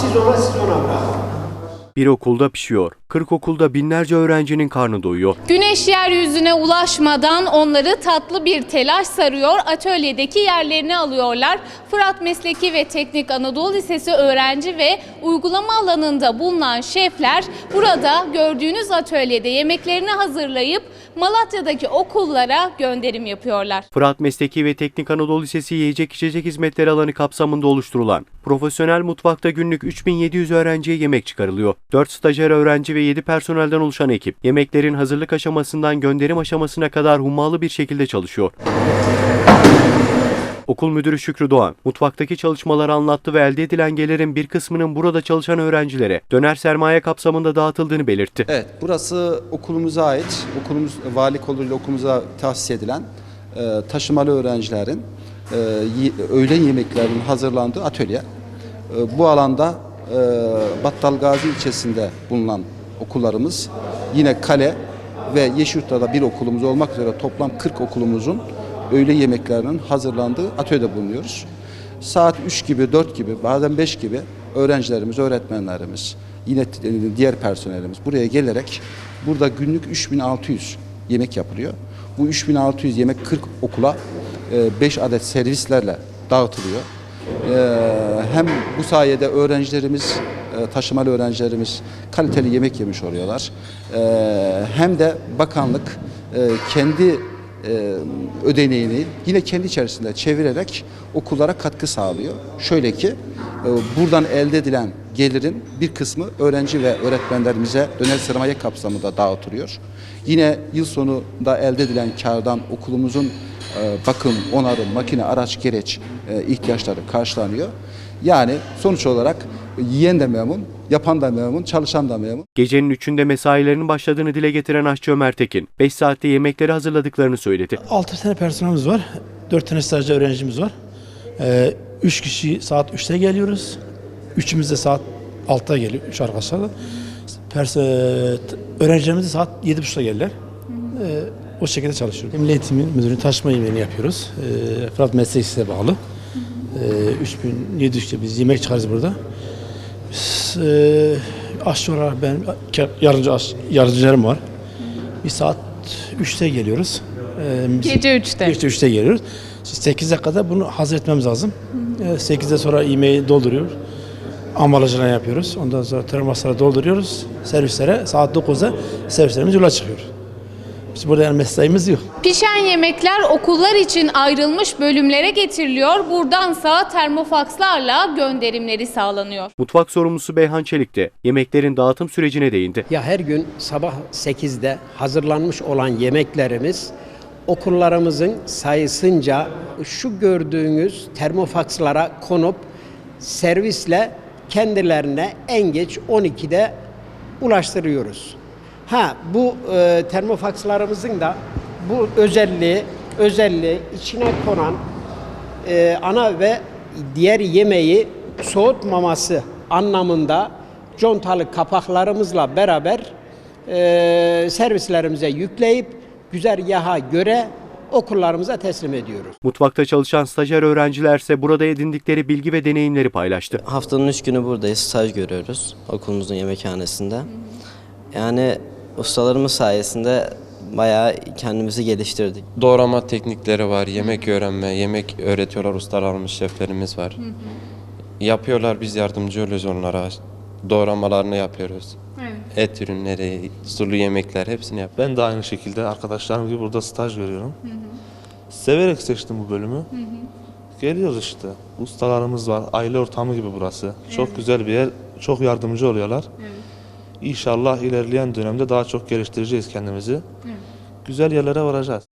Siz ona siz ona bırakın. Bir okulda pişiyor. 40 okulda binlerce öğrencinin karnı doyuyor. Güneş yeryüzüne ulaşmadan onları tatlı bir telaş sarıyor. Atölyedeki yerlerini alıyorlar. Fırat Mesleki ve Teknik Anadolu Lisesi öğrenci ve uygulama alanında bulunan şefler burada gördüğünüz atölyede yemeklerini hazırlayıp Malatya'daki okullara gönderim yapıyorlar. Fırat Mesleki ve Teknik Anadolu Lisesi yiyecek içecek hizmetleri alanı kapsamında oluşturulan profesyonel mutfakta günlük 3700 öğrenciye yemek çıkarılıyor. 4 stajyer öğrenci ve 7 personelden oluşan ekip yemeklerin hazırlık aşamasından gönderim aşamasına kadar hummalı bir şekilde çalışıyor. Okul müdürü Şükrü Doğan, mutfaktaki çalışmaları anlattı ve elde edilen gelirin bir kısmının burada çalışan öğrencilere döner sermaye kapsamında dağıtıldığını belirtti. Evet, burası okulumuza ait, okulumuz vali koluyla okulumuza tahsis edilen e, taşımalı öğrencilerin e, öğlen yemeklerinin hazırlandığı atölye. E, bu alanda e, Battal Gazi ilçesinde bulunan okullarımız, yine Kale ve Yeşilurt'ta bir okulumuz olmak üzere toplam 40 okulumuzun öğle yemeklerinin hazırlandığı atölyede bulunuyoruz. Saat 3 gibi, 4 gibi, bazen 5 gibi öğrencilerimiz, öğretmenlerimiz, yine t- diğer personelimiz buraya gelerek burada günlük 3600 yemek yapılıyor. Bu 3600 yemek 40 okula 5 adet servislerle dağıtılıyor. Ee, Hem bu sayede öğrencilerimiz, e, taşımalı öğrencilerimiz kaliteli yemek yemiş oluyorlar. Hem de bakanlık e, kendi e, ödeneğini yine kendi içerisinde çevirerek okullara katkı sağlıyor. Şöyle ki e, buradan elde edilen gelirin bir kısmı öğrenci ve öğretmenlerimize döner sermaye kapsamında dağıtılıyor. Yine yıl sonunda elde edilen kardan okulumuzun e, bakım, onarım, makine, araç, gereç e, ihtiyaçları karşılanıyor. Yani sonuç olarak yiyen de memnun, yapan da memnun, çalışan da memnun. Gecenin 3'ünde mesailerinin başladığını dile getiren aşçı Ömer Tekin, 5 saatte yemekleri hazırladıklarını söyledi. 6 tane personelimiz var. 4 tane stajyer öğrencimiz var. 3 kişi saat 3'te geliyoruz. Üçümüz de saat 6'da geliyor. 3 arkadaşlar da. Pers e, öğrencilerimiz de saat 7.30'da gelirler. E, o şekilde çalışıyoruz. Milli Eğitim Müdürlüğü taşıma yemeğini yapıyoruz. E, Fırat Meslek Lisesi'ne bağlı. E, 3700'te biz yemek çıkarız burada. E, aşçı olarak ben yardımcı aş, yardımcılarım var. Bir saat 3'te geliyoruz. E, biz- Gece 3'te. işte 3'te geliyoruz. 8'e kadar bunu hazır etmemiz lazım. 8'de sonra yemeği dolduruyoruz. Ambalajını yapıyoruz. Ondan sonra termoslara dolduruyoruz. Servislere saat 9'da servislerimiz yola çıkıyor. Biz burada yani mesaimiz yok. Pişen yemekler okullar için ayrılmış bölümlere getiriliyor. Buradansa termofakslarla gönderimleri sağlanıyor. Mutfak sorumlusu Beyhan Çelik de yemeklerin dağıtım sürecine değindi. Ya her gün sabah 8'de hazırlanmış olan yemeklerimiz okullarımızın sayısınca şu gördüğünüz termofakslara konup servisle kendilerine en geç 12'de ulaştırıyoruz. Ha bu e, termofakslarımızın da bu özelliği özelliği içine konan e, ana ve diğer yemeği soğutmaması anlamında contalı kapaklarımızla beraber e, servislerimize yükleyip güzergaha göre okullarımıza teslim ediyoruz. Mutfakta çalışan stajyer öğrenciler ise burada edindikleri bilgi ve deneyimleri paylaştı. Haftanın üç günü buradayız, staj görüyoruz okulumuzun yemekhanesinde. Yani ustalarımız sayesinde bayağı kendimizi geliştirdik. Doğrama teknikleri var, yemek öğrenme, yemek öğretiyorlar ustalarımız, şeflerimiz var. Yapıyorlar, biz yardımcı oluyoruz onlara. Doğramalarını yapıyoruz. Et ürünleri, sulu yemekler hepsini yap. Ben de aynı şekilde arkadaşlarım gibi burada staj görüyorum. Severek seçtim bu bölümü. Geliyoruz işte. Ustalarımız var. Aile ortamı gibi burası. Çok güzel bir yer. Çok yardımcı oluyorlar. İnşallah ilerleyen dönemde daha çok geliştireceğiz kendimizi. Güzel yerlere varacağız.